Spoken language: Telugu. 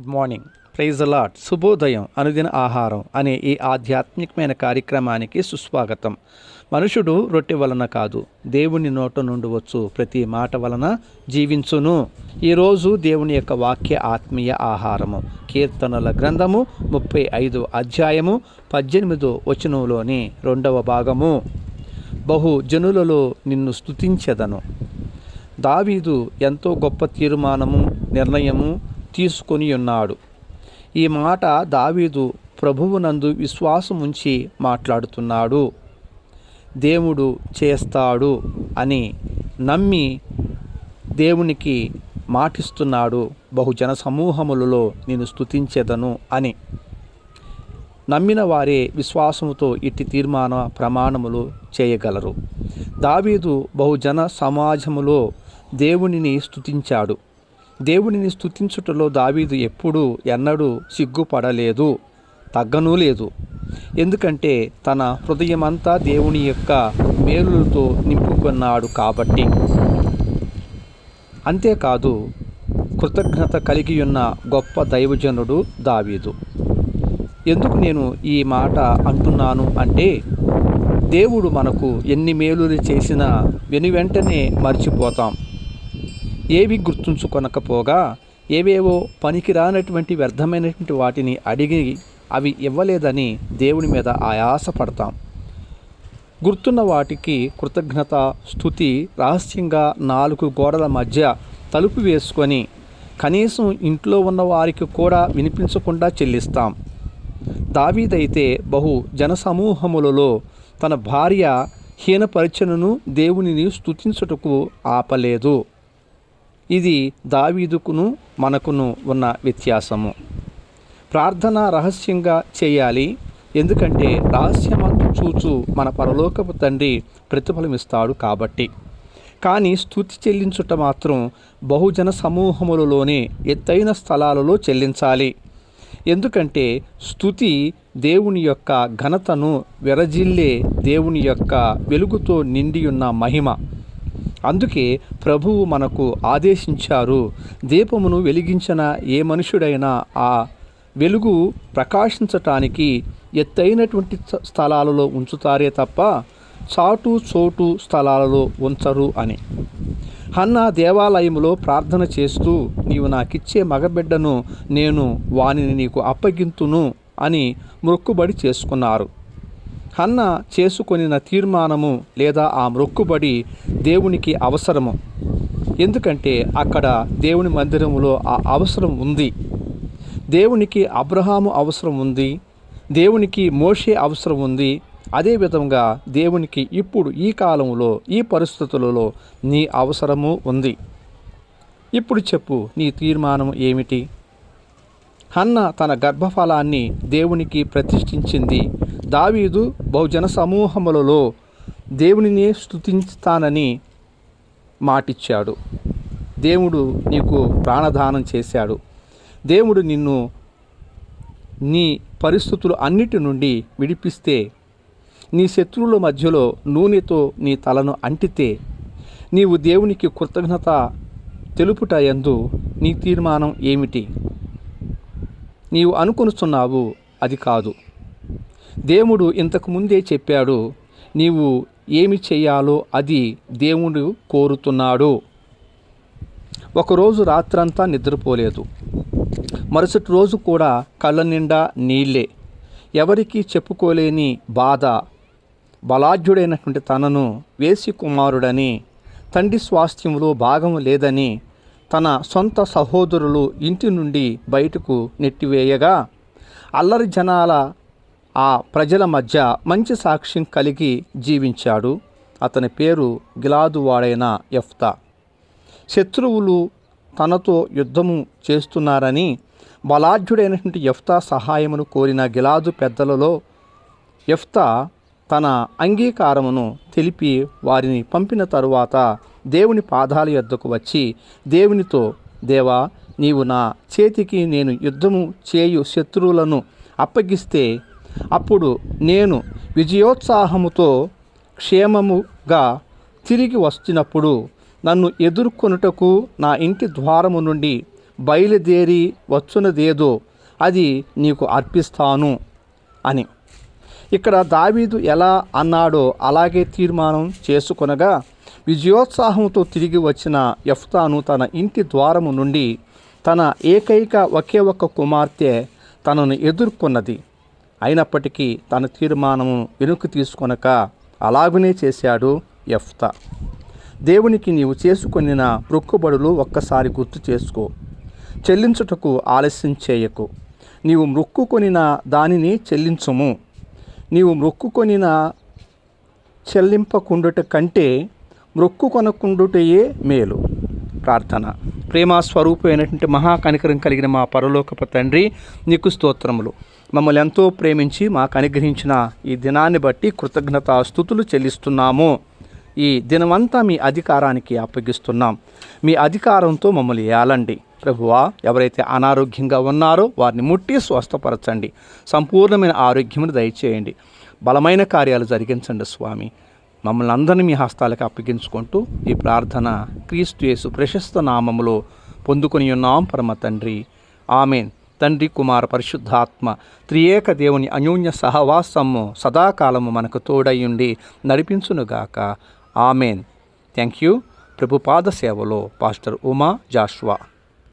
గుడ్ మార్నింగ్ ప్రైజ్ అలాట్ శుభోదయం అనుదిన ఆహారం అనే ఈ ఆధ్యాత్మికమైన కార్యక్రమానికి సుస్వాగతం. మనుషుడు రొట్టె వలన కాదు దేవుని నోట నుండి వచ్చు ప్రతి మాట వలన జీవించును. ఈరోజు దేవుని యొక్క వాక్య ఆత్మీయ ఆహారము. కీర్తనల గ్రంథము ముప్పై ఐదు అధ్యాయము పద్దెనిమిదో వచనంలోని రెండవ భాగము. బహు జనులలో నిన్ను స్తుతించెదను. దావీదు ఎంతో గొప్ప తీర్మానము నిర్ణయము తీసుకొని ఉన్నాడు. ఈ మాట దావీదు ప్రభువునందు విశ్వాసముంచి మాట్లాడుతున్నాడు. దేవుడు చేస్తాడు అని నమ్మి దేవునికి మాటిస్తున్నాడు. బహుజన సమూహములలో నేను స్థుతించేదను అని నమ్మిన వారే విశ్వాసముతో ఇట్టి తీర్మాన ప్రమాణములు చేయగలరు. దావీదు బహుజన సమాజములో దేవునిని స్థుతించాడు దేవునిని స్తుతించుటలో దావీదు ఎప్పుడూ ఎన్నడూ సిగ్గుపడలేదు తగ్గనూ లేదు. ఎందుకంటే తన హృదయమంతా దేవుని యొక్క మేలులతో నింపుకున్నాడు కాబట్టి. అంతేకాదు కృతజ్ఞత కలిగి ఉన్న గొప్ప దైవజనుడు దావీదు. ఎందుకు నేను ఈ మాట అంటున్నాను అంటే దేవుడు మనకు ఎన్ని మేలులు చేసినా వెను వెంటనే మర్చిపోతాం. ఏవి గుర్తుంచుకొనకపోగా ఏవేవో పనికిరానటువంటి వ్యర్థమైనటువంటి వాటిని అడిగి అవి ఇవ్వలేదని దేవుని మీద ఆయాసపడతాం. గుర్తున్న వాటికి కృతజ్ఞత స్థుతి రహస్యంగా నాలుగు గోడల మధ్య తలుపు వేసుకొని కనీసం ఇంట్లో ఉన్న వారికి కూడా వినిపించకుండా చెల్లిస్తాం. దావీదైతే బహు జనసమూహములలో తన భార్య హీనపరిచనను దేవునిని స్తుతించుటకు ఆపలేదు. ఇది దావీదుకును మనకును ఉన్న వ్యత్యాసము. ప్రార్థన రహస్యంగా చేయాలి ఎందుకంటే రహస్యమందు చూచు మన పరలోకపు తండ్రి ప్రతిఫలమిస్తాడు కాబట్టి. కానీ స్థుతి చెల్లించుట మాత్రం బహుజన సమూహములలోనే ఎత్తైన స్థలాలలో చెల్లించాలి. ఎందుకంటే స్థుతి దేవుని యొక్క ఘనతను విరజిల్లే దేవుని యొక్క వెలుగుతో నిండి ఉన్న మహిమ. అందుకే ప్రభువు మనకు ఆదేశించారు దీపమును వెలిగించిన ఏ మనుషుడైనా ఆ వెలుగు ప్రకాశించటానికి ఎత్తైనటువంటి స్థలాలలో ఉంచుతారే తప్ప చాటు చోటు స్థలాలలో ఉంచరు అని. హన్న దేవాలయంలో ప్రార్థన చేస్తూ నీవు నాకిచ్చే మగబిడ్డను నేను వానిని నీకు అప్పగింతును అని మొక్కుబడి చేసుకున్నారు. హన్న చేసుకొనిన తీర్మానము లేదా ఆ మొక్కుబడి దేవునికి అవసరము. ఎందుకంటే అక్కడ దేవుని మందిరములో ఆ అవసరం ఉంది. దేవునికి అబ్రహాము అవసరం ఉంది. దేవునికి మోషే అవసరం ఉంది. అదేవిధంగా దేవునికి ఇప్పుడు ఈ కాలంలో ఈ పరిస్థితులలో నీ అవసరము ఉంది. ఇప్పుడు చెప్పు నీ తీర్మానం ఏమిటి? హన్న తన గర్భఫలాన్ని దేవునికి ప్రతిష్ఠించింది. దావీదు బహుజన సమూహములలో దేవునినే స్తుతిస్తానని మాటిచ్చాడు. దేవుడు నీకు ప్రాణదానం చేశాడు. దేవుడు నిన్ను నీ పరిస్థితులు అన్నిటి నుండి విడిపిస్తే నీ శత్రువుల మధ్యలో నూనెతో నీ తలను అంటితే నీవు దేవునికి కృతజ్ఞత తెలుపుట ఎందు నీ తీర్మానం ఏమిటి? నీవు అనుకొనుచున్నావు అది కాదు. దేవుడు ఇంతకు ముందే చెప్పాడు నీవు ఏమి చేయాలో అది దేవుడు కోరుతున్నాడు. ఒకరోజు రాత్రంతా నిద్రపోలేదు. మరుసటి రోజు కూడా కళ్ళ నిండా నీళ్ళే. ఎవరికీ చెప్పుకోలేని బాధ. బలాఢ్యుడైనటువంటి తనను వేసి కుమారుడని తండ్రి స్వాస్థ్యంలో భాగం లేదని తన సొంత సహోదరులు ఇంటి నుండి బయటకు నెట్టివేయగా అల్లరి జనాల ఆ ప్రజల మధ్య మంచి సాక్ష్యం కలిగి జీవించాడు. అతని పేరు గిలాదువాడైన ఎఫ్తా శత్రువులు తనతో యుద్ధము చేస్తున్నారని బలాఢ్యుడైనటువంటి ఎఫ్తా సహాయమును కోరిన గిలాదు పెద్దలలో ఎఫ్తా తన అంగీకారమును తెలిపి వారిని పంపిన తరువాత దేవుని పాదాల యొద్దకు వచ్చి దేవునితో దేవా నీవు నా చేతికి నేను యుద్ధము చేయు శత్రువులను అప్పగిస్తే అప్పుడు నేను విజయోత్సాహముతో క్షేమముగా తిరిగి వస్తున్నప్పుడు నన్ను ఎదుర్కొనుటకు నా ఇంటి ద్వారము నుండి బయలుదేరి వచ్చునదేదో అది నీకు అర్పిస్తాను అని. ఇక్కడ దావీదు ఎలా అన్నాడో అలాగే తీర్మానం చేసుకొనగా విజయోత్సాహంతో తిరిగి వచ్చిన యఫ్తాను తన ఇంటి ద్వారము నుండి తన ఏకైక ఒకే ఒక్క కుమార్తె తనను ఎదుర్కొన్నది. అయినప్పటికీ తన తీర్మానము వెనుక తీసుకొనక అలాగనే చేశాడు ఎఫ్తా దేవునికి నీవు చేసుకొనిన మొక్కుబడులు ఒక్కసారి గుర్తు చేసుకో. చెల్లించుటకు ఆలస్యం చేయకు. నీవు మొక్కుకొనిన దానిని చెల్లించుము. నీవు మొక్కుకొనిన చెల్లింపకుండుట కంటే మొక్కు కొనకుండుటయే మేలు. ప్రార్థన. ప్రేమ స్వరూపమైనటువంటి మహాకనికరం కలిగిన మా పరలోకపు తండ్రి నీకు స్తోత్రములు. మమ్మల్ని ఎంతో ప్రేమించి మాకు అనుగ్రహించిన ఈ దినాన్ని బట్టి కృతజ్ఞత స్థుతులు చెల్లిస్తున్నాము. ఈ దినమంతా మీ అధికారానికి అప్పగిస్తున్నాం. మీ అధికారంతో మమ్మల్ని ఏలండి. ప్రభువా ఎవరైతే అనారోగ్యంగా ఉన్నారో వారిని ముట్టి స్వస్థపరచండి. సంపూర్ణమైన ఆరోగ్యమును దయచేయండి. బలమైన కార్యాలు జరిగించండి స్వామి. మమ్మల్ని అందరినీ మీ హస్తాలకు అప్పగించుకుంటూ ఈ ప్రార్థన క్రీస్తు యేసు ప్రశస్త నామములో పొందుకొని ఉన్నాం. పరమ తండ్రి. ఆమెన్. తండ్రి కుమార పరిశుద్ధాత్మ త్రియేక దేవుని అన్యోన్య సహవాసము సదాకాలము మనకు తోడయ్యుండి నడిపించునుగాక. ఆమెన్. Thank you. ప్రభుపాద సేవలో పాస్టర్ ఉమా జాష్వా.